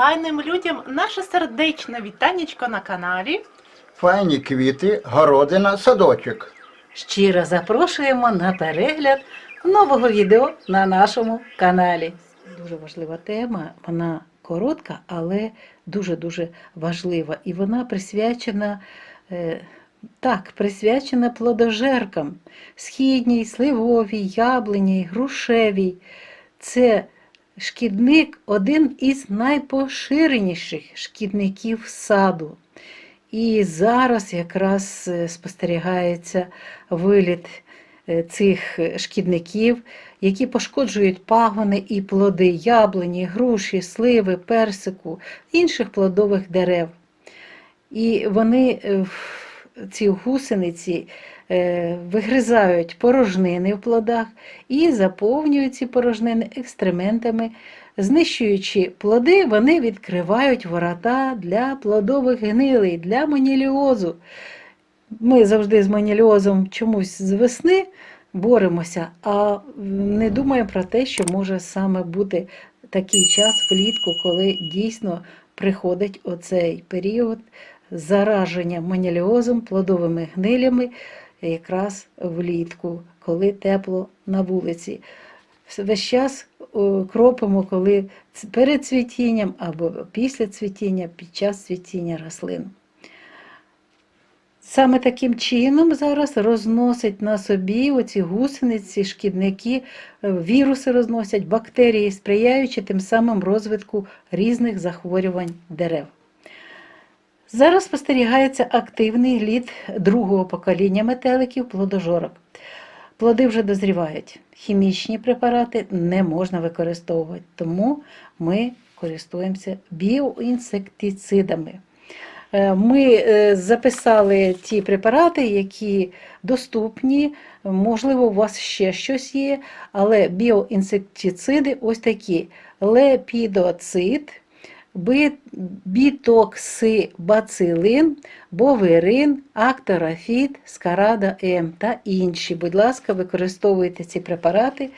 файним людям наше сердечне вітанечко на каналі. Файні квіти, городина, садочок. Щиро запрошуємо на перегляд нового відео на нашому каналі. Дуже важлива тема, вона коротка, але дуже-дуже важлива. І вона присвячена, е, так, присвячена плодожеркам східній, сливовій, яблуній, грушевій. Це шкідник один із найпоширеніших шкідників саду. І зараз якраз е, спостерігається виліт е, цих е, шкідників, які пошкоджують пагони і плоди яблуні, груші, сливи, персику, інших плодових дерев. І вони, ці гусениці, е, вигризають порожнини в плодах і заповнюють ці порожнини екстрементами. Знищуючи плоди, вони відкривають ворота для плодових гнилей, для моніліозу. Ми завжди з моніліозом чомусь з весни боремося, а не думаємо про те, що може саме бути такий час влітку, коли дійсно приходить оцей період зараження моніліозом, плодовими гнилями якраз влітку, коли тепло на вулиці. Весь час кропимо, коли перед цвітінням або після цвітіння, під час цвітіння рослин. Саме таким чином зараз розносять на собі оці гусениці, шкідники, е, віруси розносять, бактерії, сприяючи тим самим розвитку різних захворювань дерев. Зараз спостерігається активний лід другого покоління метеликів плодожорок. Плоди вже дозрівають. Хімічні препарати не можна використовувати, тому ми користуємося біоінсектицидами. Е, Ми е, записали ті препарати, які доступні. Можливо, у вас ще щось є, але біоінсектициди ось такі: лепідоцид, бітоксибацилин, бовирин, акторафіт, скарада М та інші. Будь ласка, використовуйте ці препарати.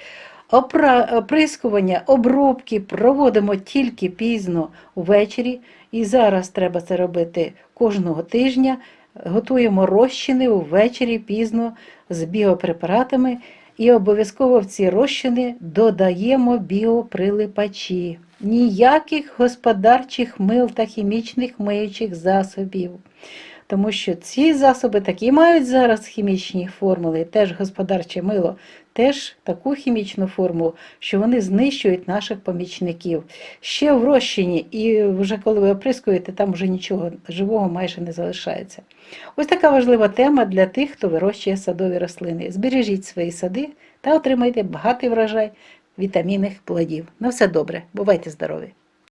Оприскування, обробки проводимо тільки пізно увечері, і зараз треба це робити кожного тижня. Готуємо розчини увечері пізно з біопрепаратами, і обов'язково в ці розчини додаємо біоприлипачі. Ніяких господарчих мил та хімічних миючих засобів. Тому що ці засоби такі мають зараз хімічні формули, теж господарче мило, теж таку хімічну формулу, що вони знищують наших помічників. Ще в розчині, і вже коли ви оприскуєте, там вже нічого живого майже не залишається. Ось така важлива тема для тих, хто вирощує садові рослини. Збережіть свої сади та отримайте багатий врожай вітамінних плодів. На все добре, бувайте здорові!